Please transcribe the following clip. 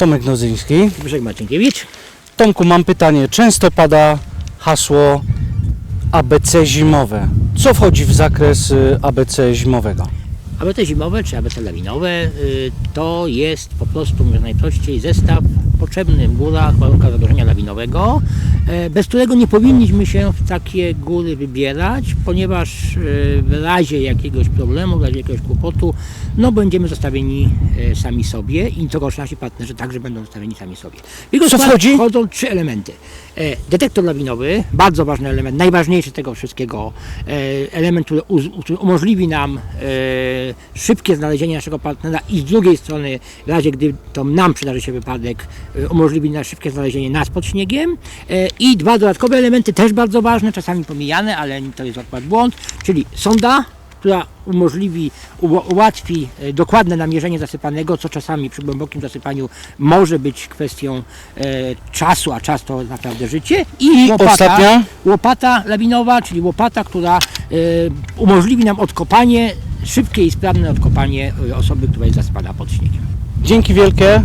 Tomek Nozyński. Zbyszek Marcinkiewicz. Tomku, mam pytanie. Często pada hasło ABC zimowe. Co wchodzi w zakres y, ABC zimowego? ABC zimowe czy ABC lawinowe y, to jest po prostu, najprościej, zestaw potrzebny w górach w warunkach zagrożenia lawinowego, bez którego nie powinniśmy się w takie góry wybierać, ponieważ e, w razie jakiegoś problemu, w razie jakiegoś kłopotu, no będziemy zostawieni e, sami sobie i co gorsza nasi partnerzy także będą zostawieni sami sobie. W jego Co skład wchodzi? Wchodzą trzy elementy. E, Detektor lawinowy, bardzo ważny element, najważniejszy tego wszystkiego, e, element, który, który umożliwi nam e, szybkie znalezienie naszego partnera i z drugiej strony, w razie gdy to nam przydarzy się wypadek, e, umożliwi nam szybkie znalezienie nas pod śniegiem. I dwa dodatkowe elementy, też bardzo ważne, czasami pomijane, ale to jest akurat błąd, czyli sonda, która umożliwi, ułatwi e, dokładne namierzenie zasypanego, co czasami przy głębokim zasypaniu może być kwestią e, czasu, a czas to naprawdę życie. I, I łopata, ostatnia? łopata lawinowa, czyli łopata, która e, umożliwi nam odkopanie, szybkie i sprawne odkopanie e, osoby, która jest zasypana pod śniegiem. Dzięki wielkie.